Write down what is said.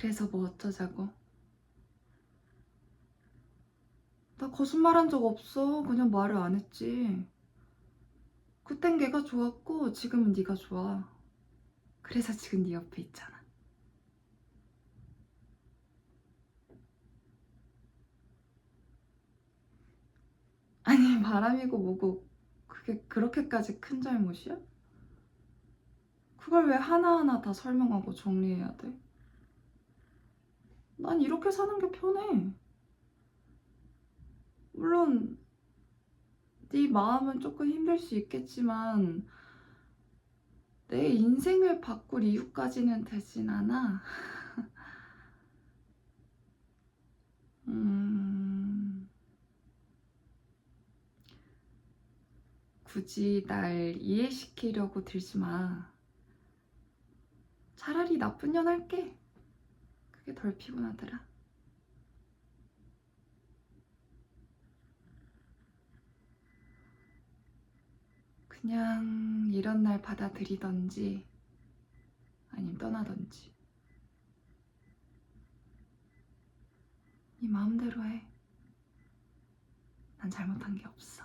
그래서 뭐 어쩌자고? 나 거짓말한 적 없어. 그냥 말을 안 했지. 그땐 걔가 좋았고 지금은 네가 좋아. 그래서 지금 네 옆에 있잖아. 아니 바람이고 뭐고 그게 그렇게까지 큰 잘못이야? 그걸 왜 하나하나 다 설명하고 정리해야 돼? 난 이렇게 사는 게 편해. 물론 네 마음은 조금 힘들 수 있겠지만 내 인생을 바꿀 이유까지는 되진 않아. 음, 굳이 날 이해시키려고 들지 마. 차라리 나쁜 년 할게. 그게 덜 피곤하더라. 그냥 이런 날 받아들이던지 아님 떠나던지 네 마음대로 해. 난 잘못한 게 없어.